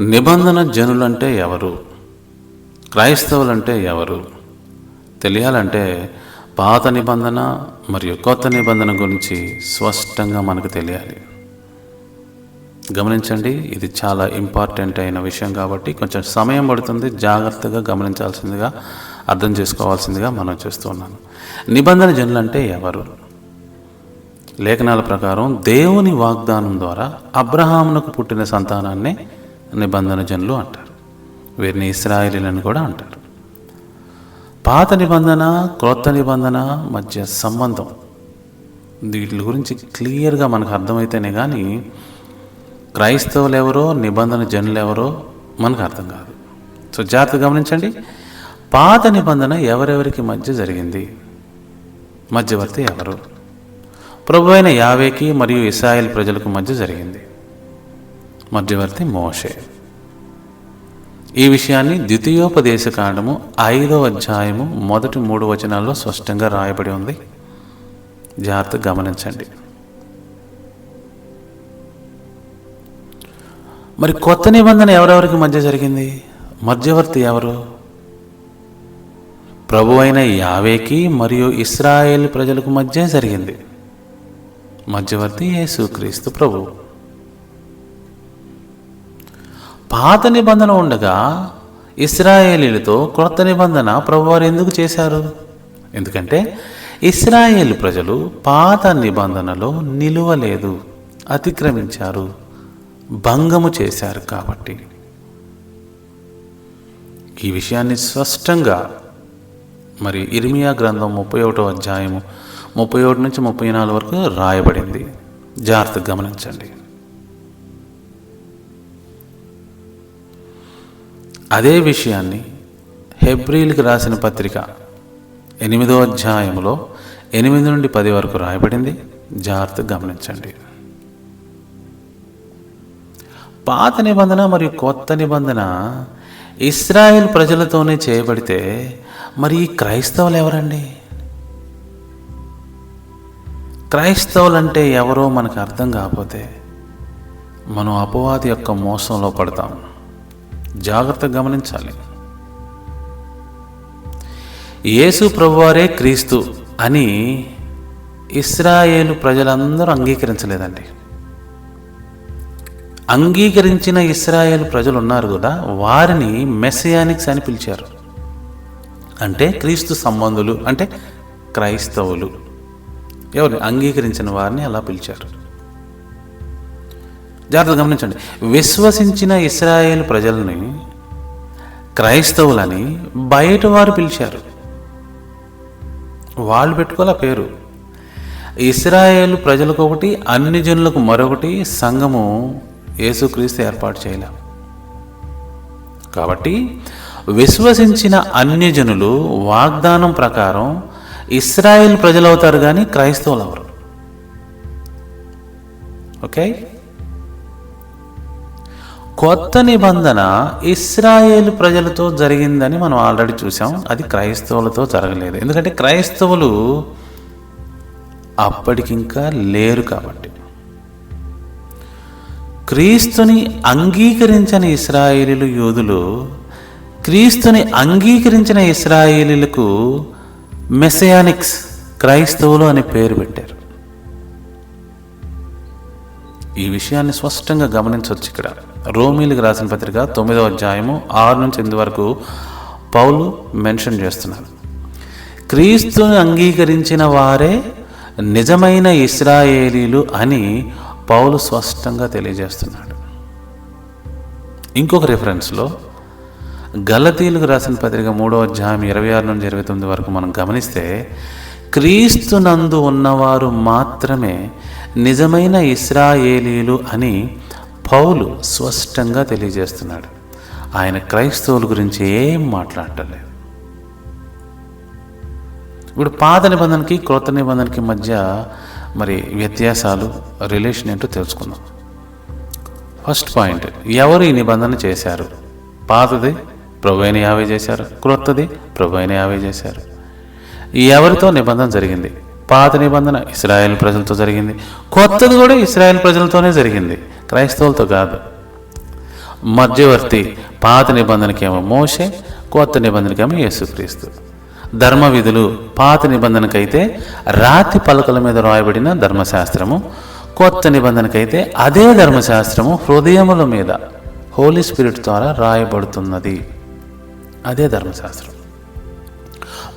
నిబంధన జనులంటే ఎవరు? క్రైస్తవులంటే ఎవరు? తెలియాలంటే పాత నిబంధన మరియు కొత్త నిబంధన గురించి స్పష్టంగా మనకు తెలియాలి. గమనించండి ఇది చాలా ఇంపార్టెంట్ అయిన విషయం కాబట్టి కొంచెం సమయం పడుతుంది జాగ్రత్తగా గమనించాల్సిందిగా అర్థం చేసుకోవాల్సిందిగా మనం చేస్తున్నాను నిబంధన జనులు అంటే ఎవరు? లేఖనాల ప్రకారం దేవుని వాగ్దానం ద్వారా అబ్రహామునకు పుట్టిన సంతానాన్ని నిబంధన జనులు అంటారు. వీరిని ఇస్రాయేలీలను కూడా అంటారు. పాత నిబంధన క్రొత్త నిబంధన మధ్య సంబంధం. వీటి గురించి క్లియర్గా మనకు అర్థమైతేనే కానీ క్రైస్తవులు ఎవరో నిబంధన జనులు ఎవరో మనకు అర్థం కాదు. సో జాగ్రత్త గమనించండి. పాత నిబంధన ఎవరెవరికి మధ్య జరిగింది? మధ్యవర్తి ఎవరు? ప్రభు అయిన యావేకి మరియు ఇస్రాయేల్ ప్రజలకు మధ్య జరిగింది. మధ్యవర్తి మోషే. ఈ విషయాన్ని ద్వితీయోపదేశ కాండము ఐదో అధ్యాయము మొదటి మూడు వచనాల్లో స్పష్టంగా రాయబడి ఉంది. జాగ్రత్త గమనించండి. మరి కొత్త నిబంధన ఎవరెవరికి మధ్య జరిగింది? మధ్యవర్తి ఎవరు? ప్రభు అయిన యావేకి మరియు ఇస్రాయేల్ ప్రజలకు మధ్య జరిగింది. మధ్యవర్తి యేసుక్రీస్తు ప్రభువు పాత నిబంధన ఉండగా ఇస్రాయేలీలతో క్రొత్త నిబంధన ప్రభువారు ఎందుకు చేశారు? ఎందుకంటే ఇస్రాయేల్ ప్రజలు పాత నిబంధనలో నిలువలేదు అతిక్రమించారు భంగము చేశారు కాబట్టి. ఈ విషయాన్ని స్పష్టంగా మరి ఇర్మియా గ్రంథం ముప్పై ఒకటో అధ్యాయము ముప్పై ఒకటి నుంచి ముప్పై నాలుగు వరకు రాయబడింది. జాగ్రత్తగా గమనించండి. అదే విషయాన్ని హెబ్రిల్కి రాసిన పత్రిక ఎనిమిదో అధ్యాయంలో ఎనిమిది నుండి పది వరకు రాయబడింది. జాగ్రత్తగా గమనించండి. పాత నిబంధన మరియు కొత్త నిబంధన ఇస్రాయేల్ ప్రజలతోనే చేయబడితే మరి ఈ క్రైస్తవులు ఎవరండి? క్రైస్తవులు అంటే ఎవరో మనకు అర్థం కాకపోతే మనం అపవాది యొక్క మోసంలో పడతాం. జాగ్రత్తగా గమనించాలి. యేసు ప్రభువారే క్రీస్తు అని ఇస్రాయేలు ప్రజలందరూ అంగీకరించలేదండి. అంగీకరించిన ఇస్రాయేల్ ప్రజలు ఉన్నారు కూడా వారిని మెస్సియానిక్స్ అని పిలిచారు. అంటే క్రీస్తు సంబంధులు అంటే క్రైస్తవులు. ఎవరు? అంగీకరించిన వారిని అలా పిలిచారు. జాగ్రత్తగా గమనించండి. విశ్వసించిన ఇస్రాయేల్ ప్రజల్ని క్రైస్తవులని బయట వారు పిలిచారు. వాళ్ళు పెట్టుకోలే పేరు? ఇస్రాయేల్ ప్రజలకు ఒకటి అన్ని జనులకు మరొకటి సంఘము యేసుక్రీస్తు ఏర్పాటు చేయలే. కాబట్టి విశ్వసించిన అన్యజనులు వాగ్దానం ప్రకారం ఇస్రాయేల్ ప్రజలు అవుతారు కానీ క్రైస్తవులు అవరు ఓకే? కొత్త నిబంధన ఇస్రాయేల్ ప్రజలతో జరిగిందని మనం ఆల్రెడీ చూసాం. అది క్రైస్తవులతో జరగలేదు. ఎందుకంటే క్రైస్తవులు అప్పటికింకా లేరు కాబట్టి. క్రీస్తుని అంగీకరించని ఇస్రాయేలీలు యోధులు క్రీస్తుని అంగీకరించిన ఇస్రాయేలీలకు మెసయానిక్స్ క్రైస్తవులు అని పేరు పెట్టారు. ఈ విషయాన్ని స్పష్టంగా గమనించవచ్చు ఇక్కడ. రోమిలకు రాసిన పత్రిక తొమ్మిదవ అధ్యాయము ఆరు నుంచి ఎనిమిది వరకు పౌలు మెన్షన్ చేస్తున్నారు క్రీస్తుని అంగీకరించిన వారే నిజమైన ఇస్రాయేలీలు అని పౌలు స్పష్టంగా తెలియజేస్తున్నాడు. ఇంకొక రిఫరెన్స్లో గలతీలకు రాసిన పత్రిక మూడో అధ్యాయం ఇరవై ఆరు నుంచి ఇరవై తొమ్మిది వరకు మనం గమనిస్తే క్రీస్తునందు ఉన్నవారు మాత్రమే నిజమైన ఇస్రాయేలీలు అని పౌలు స్పష్టంగా తెలియజేస్తున్నాడు. ఆయన క్రైస్తవుల గురించి ఏం మాట్లాడలేదు ఇప్పుడు పాత నిబంధనకి క్రొత్త నిబంధనకి మధ్య మరి వ్యత్యాసాలు రిలేషన్ ఏంటో తెలుసుకుందాం. ఫస్ట్ పాయింట్ ఎవరు ఈ నిబంధన చేశారు? పాతది ప్రభుని యావే చేశారు. క్రొత్తది ప్రభుని యావే చేశారు. ఎవరితో నిబంధన జరిగింది? పాత నిబంధన ఇస్రాయేల్ ప్రజలతో జరిగింది. కొత్తది కూడా ఇస్రాయేల్ ప్రజలతోనే జరిగింది. క్రైస్తవులతో కాదు. మధ్యవర్తి పాత నిబంధనకేమో మోషే కొత్త నిబంధనకేమో యేసుక్రీస్తు. ధర్మ విధులు పాత నిబంధనకైతే రాతి పలకల మీద రాయబడిన ధర్మశాస్త్రము కొత్త నిబంధనకైతే అదే ధర్మశాస్త్రము హృదయముల మీద హోలీ స్పిరిట్ ద్వారా రాయబడుతున్నది. అదే ధర్మశాస్త్రం.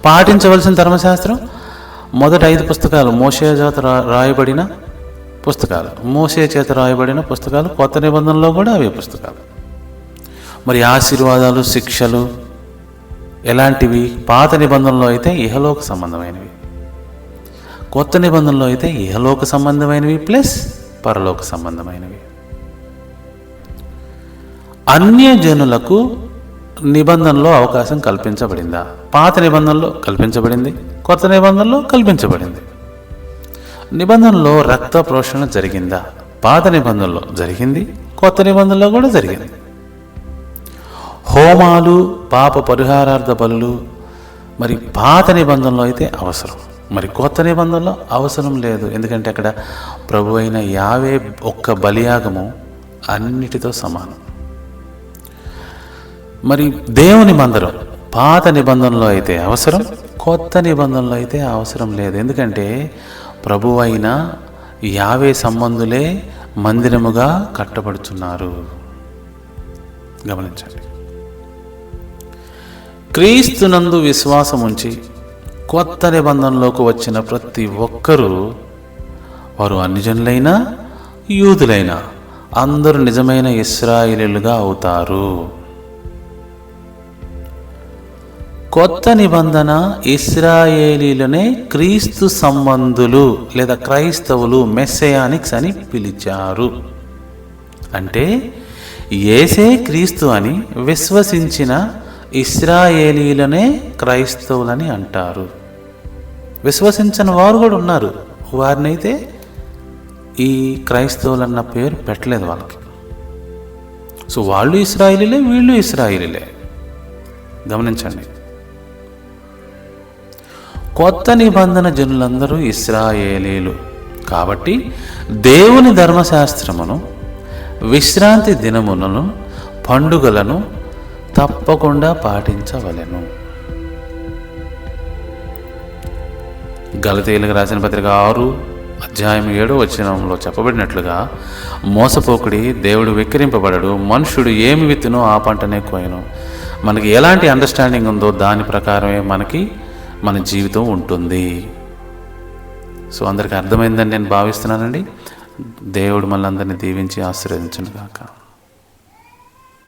పాటించవలసిన ధర్మశాస్త్రం మొదటి ఐదు పుస్తకాలు మోసే జాత రా- రాయబడిన పుస్తకాలు. మోసే చేత రాయబడిన పుస్తకాలు కొత్త నిబంధనలో కూడా అవే పుస్తకాలు. మరి ఆశీర్వాదాలు శిక్షలు ఎలాంటివి? పాత నిబంధనలో అయితే ఇహలోక సంబంధమైనవి. కొత్త నిబంధనలో అయితే ఇహలోక సంబంధమైనవి ప్లస్ పరలోక సంబంధమైనవి. అన్యజనులకు నిబంధనలో అవకాశం కల్పించబడిందా? పాత నిబంధనలో కల్పించబడింది కొత్త నిబంధనలో కల్పించబడింది. నిబంధనలో రక్త ప్రోషణ జరిగిందా? పాత నిబంధనలో జరిగింది కొత్త నిబంధనలో కూడా జరిగింది. హోమాలు పాప పరిహారార్థ బలులు మరి పాత నిబంధనలో అయితే అవసరం. మరి కొత్త నిబంధనలో అవసరం లేదు. ఎందుకంటే అక్కడ ప్రభు అయిన యావే ఒక్క బలియాగము అన్నిటితో సమానం. మరి దేవుని మందిరం పాత నిబంధనలో అయితే అవసరం కొత్త నిబంధనలో అయితే అవసరం లేదు. ఎందుకంటే ప్రభువైన యావే సంబంధులే మందిరముగా కట్టబడుతున్నారు గమనించండి. క్రీస్తునందు విశ్వాసం ఉంచి కొత్త నిబంధనలోకి వచ్చిన ప్రతి ఒక్కరూ వారు అన్యజనులైనా యూదులైనా అందరూ నిజమైన ఇస్రాయిలీలుగా అవుతారు. కొత్త నిబంధన ఇస్రాయేలీలనే క్రీస్తు సంబంధులు లేదా క్రైస్తవులు మెస్సయానిక్స్ అని పిలిచారు. అంటే ఏసే క్రీస్తు అని విశ్వసించిన ఇస్రాయేలీలనే క్రైస్తవులని అంటారు. విశ్వసించని వారు కూడా ఉన్నారు. వారినైతే ఈ క్రైస్తవులు అన్న పేరు పెట్టలేదు వాళ్ళకి. సో వాళ్ళు ఇస్రాయిలీలే వీళ్ళు ఇస్రాయిలీలే. గమనించండి. కొత్త నిబంధన జనులందరూ ఇస్రాయేలీలు. కాబట్టి దేవుని ధర్మశాస్త్రమును విశ్రాంతి దినములను పండుగలను తప్పకుండా పాటించవలెను. గలతీలకు రాసిన పత్రిక ఆరు అధ్యాయం ఏడో వచనంలో చెప్పబడినట్లుగా మోసపోకుడి దేవుడు వెక్కిరింపబడడు మనుషుడు ఏమి విత్తునో ఆ పంటనే కోయను. మనకి ఎలాంటి అండర్స్టాండింగ్ ఉందో దాని ప్రకారమే మనకి మన జీవితం ఉంటుంది. సో అందరికీ అర్థమైందని నేను భావిస్తున్నానండి. దేవుడు మళ్ళీ అందరినీ దీవించి ఆశీర్వదించును కాక